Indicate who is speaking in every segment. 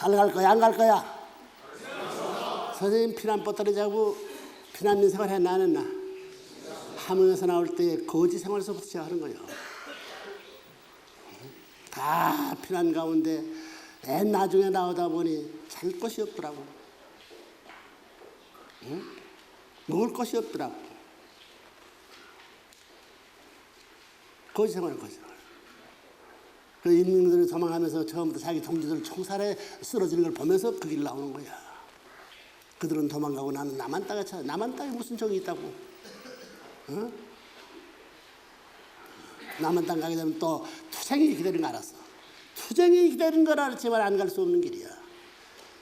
Speaker 1: 잘 갈 거야, 안 갈 거야? 선생님 피난 보따리 자고 피난민 생활 했나 안 했나? 함흥에서 나올 때 거지 생활에서부터 시작하는 거예요. 다 피난 가운데 맨 나중에 나오다 보니 살 것이 없더라고. 응? 먹을 것이 없더라고. 거지 생활, 거지. 그 인민들이 도망하면서 처음부터 자기 동지들 총살에 쓰러지는 걸 보면서 그 길 나오는 거야. 그들은 도망가고 나는 남한 땅에 찾아. 남한 땅에 무슨 정이 있다고. 어? 남한 땅 가게 되면 또 투쟁이 기다리는 거 알았어. 투쟁이 기다리는 걸 알았지만 안 갈 수 없는 길이야.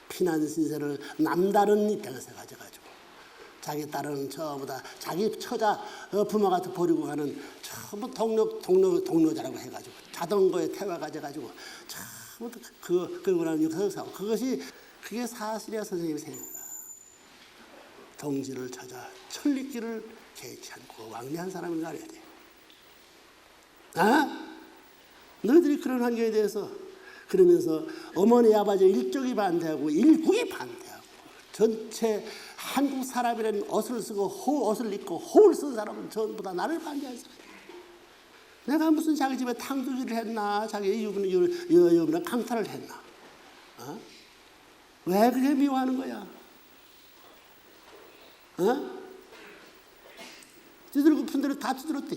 Speaker 1: 피난 신세를 남다른 입장에서 가져가지고 자기 딸은 전부다 자기 처자 어, 부모가 버리고 가는 전부 동료 동료 동료자라고 해가지고 자전거에 태워 가져가지고 전부 그 그러고 나는 역사에서 그것이 그게 사실이야 선생님의 생각. 동지를 찾아 천리길을 개치 않고 왕래한 거 알아야 돼. 아? 너희들이 그런 환경에 대해서 그러면서 어머니 아버지 일족이 반대하고 일국이 반대하고 전체 한국 사람이라는 옷을 쓰고 호 옷을 입고 호를 쓴 사람은 전부 다 나를 반대한 사람. 내가 무슨 자기 집에 탕두기를 했나 자기 유부는 유부는 강탈을 했나? 어? 왜 그게 미워하는 거야? 어? 두들고 푼 대로 다 두들었대.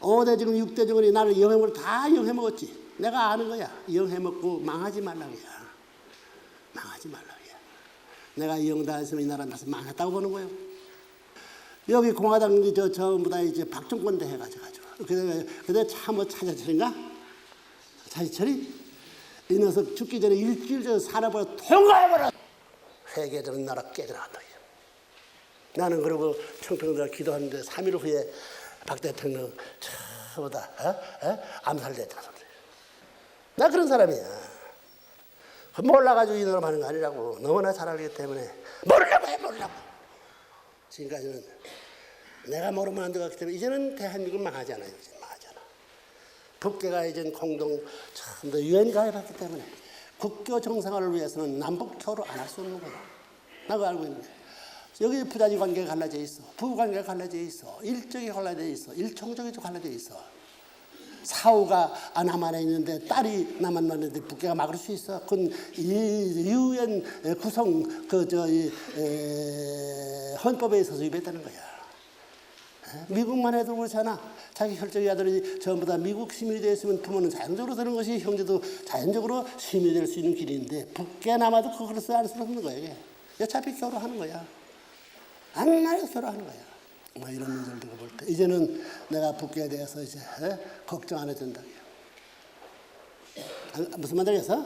Speaker 1: 5대 지금 6대 정원이 나를 영해먹을 다 영해먹었지. 내가 아는 거야. 영해먹고 망하지 말라고야. 망하지 말라고야. 내가 영다 했으면 이 나라 나서 망했다고 보는 거예요. 여기 공화당 저 전부 다 이제 박정권 대 해가지고 가지고. 그다음에 그다음에 참뭐 차자철인가? 차자철이 이 녀석 죽기 전에 일주일 전에 살아버려 통과해버려. 회개되는 나라 깨져나간다. 나는 그러고 청평대가 기도하는데 3일 후에 박 대통령 저보다 어? 어? 암살됐다. 나 그런 사람이야. 몰라가지고 이 노래 하는 거 아니라고 너무나 잘 알기 때문에 모르려고 해 모르려고. 지금까지는 내가 모르면 안 되기 때문에 이제는 대한민국 망하잖아요. 이제 망하잖아. 북계가 이제 공동 처음 더 유엔 가입했기 때문에 국교 정상화를 위해서는 남북 교류 안 할 수 없는 거야. 나가 알고 있는 거야. 여기 부자지 관계가 갈라져 있어. 부부 관계가 갈라져 있어. 일적이 갈라져 있어. 일총적이 갈라져 있어. 사후가 남한에 있는데 딸이 남한 왔는데 북계가 막을 수 있어. 그건 이 유엔 구성 그저 헌법에 있어서 위배되는 거야. 미국만 해도 그렇잖아. 자기 혈족의 아들이 전부 다 미국 시민이 되었으면 부모는 자연적으로 되는 것이 형제도 자연적으로 시민이 될 수 있는 길인데 쓸수 없는 거야. 이게. 어차피 결혼하는 거야. 안나를 결혼하는 거야. 뭐 이런 문제를 두고 볼 때. 이제는 내가 북계에 대해서 이제 에? 걱정 안 해도 된다. 아, 무슨 말 되겠어?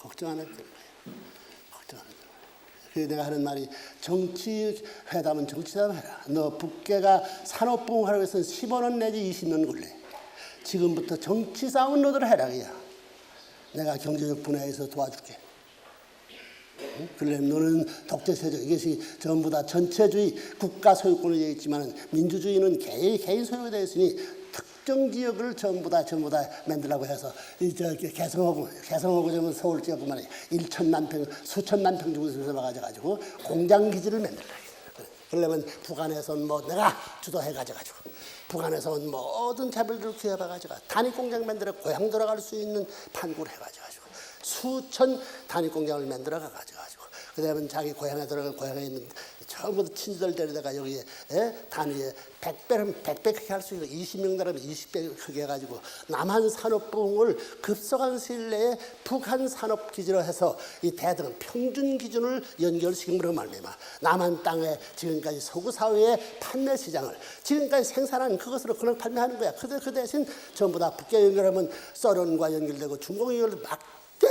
Speaker 1: 걱정 안 해도 된다. 걱정 안 해도 된다. 그래서 내가 하는 말이 정치 회담은 정치회담 해라. 너 북계가 산업부흥하라고 해서 15년 내지 20년 걸래. 지금부터 정치 싸움은 너들 해라. 그야. 내가 경제적 분야에서 도와줄게. 그래 너는 독재세력 이것이 전부 다 전체주의 국가 소유권에 되어 있지만 민주주의는 개인 개인 소유가 되어 있으니 특정 지역을 전부 다 전부 다 만들라고 해서 이저 개성하고 개성하고 좀 서울 지역뿐만 아니라 1천만 평 수천만 평 정도에서 가져가지고 공장 기지를 만들라. 그러려면 북한에선 뭐 내가 주도해 가지고 북한에서 온 모든 자별들을 기업해 가지고 단위 공장 만들어 고향 돌아갈 수 있는 판구를 해 가지고 수천 단위 공장을 만들어 가지고 그다음에 자기 고향에 들어가 고향에 있는 친지들 데려다가 여기에 에? 단위에 100배는 100배 크게 할 수 있고 20명 나라면 20배 크게 해가지고 남한 산업부흥을 급속한 시일 내에 북한 산업 기지로 해서 이 대등 평균 기준을 연결시킴으로 말미암아 남한 땅에 지금까지 서구 사회의 판매 시장을 지금까지 생산한 그것으로 그냥 판매하는 거야. 그, 그 대신 전부 다 북계 연결하면 소련과 연결되고 중국 연결 막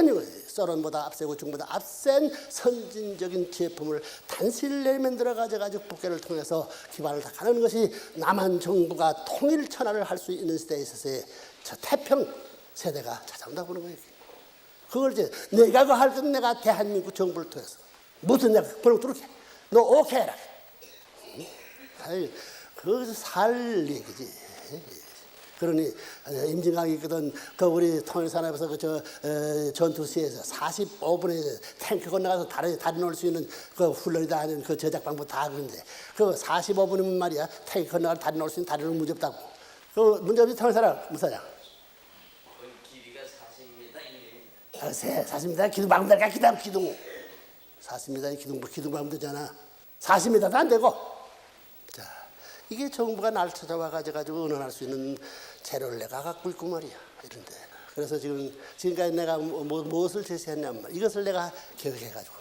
Speaker 1: 거예요. 소련보다 앞세고 중보다 앞센 선진적인 제품을 단실내 만들어 가지고 북계를 통해서 기반을 닦아내는 것이 남한 정부가 통일 천하를 할 수 있는 시대에 있어서의 저 태평 세대가 찾아온다고 보는 거예요. 그걸 이제 내가 그 할 건 내가 대한민국 정부를 통해서 무슨 내가 그럼 그렇게 너 오케이 해라. 그것살 얘기지. 그러니 어, 임진강이 있거든 그 우리 통일산업에서 그 저 전투시에서 45분에 탱크 건너가서 다리 다리 놓을 수 있는 그 훈련이다 하는 그 제작 방법 다 그런데 그 45분이면 말이야. 탱크 건너가서 다리 놓을 수 있는 다리는 없다고. 그 문제 없이 통일산업 무사장.
Speaker 2: 그 길이가 40m 이내입니다.
Speaker 1: 알았어요 40m 기둥 방달까? 기둥 기둥. 40m 기둥 기둥 되잖아. 40m도 안 되고. 자 이게 정부가 날 찾아와 가지고 은원할 수 있는 재료를 내가 갖고 있고 말이야. 이런데. 그래서 지금 지금까지 내가 뭐, 뭐- 무엇을 제시했냐면 말 이것을 내가 계획해 가지고.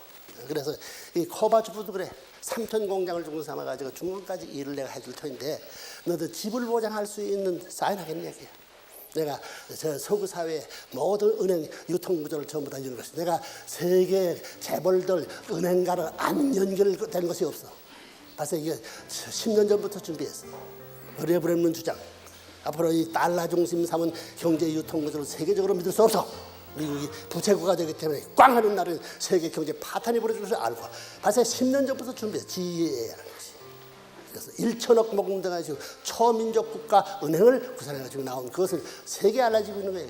Speaker 1: 그래서 이 코바주부도 그래. 삼천 공장을 중심 삼아 가지고 중간까지 일을 내가 해줄 터인데 너도 집을 보장할 수 있는 사인하겠냐 얘기야. 내가 저 서구 사회 모든 은행 유통 구조를 전부 다 이루는 것이 내가 세계 재벌들 은행가를 안 연결된 것이 없어. 벌써 이게 10년 전부터 준비했어. 어려브렘는 주장. 앞으로 이 달러 중심 삼은 경제 유통 구조를 세계적으로 믿을 수 없어. 미국이 부채국가 되기 때문에 꽝 하는 날은 세계 경제 파탄이 벌어질 것을 알고 벌써 10년 전부터 준비했어. 것이. 그래서 1천억 모금 돼가지고 초민족 국가 은행을 구성해가지고 나온 그것을 세계 알려지고 있는 거예요.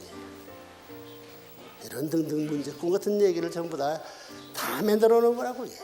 Speaker 1: 이런 등등 문제, 꿈 같은 얘기를 전부 다 다 만들어 놓은 거라고 이게.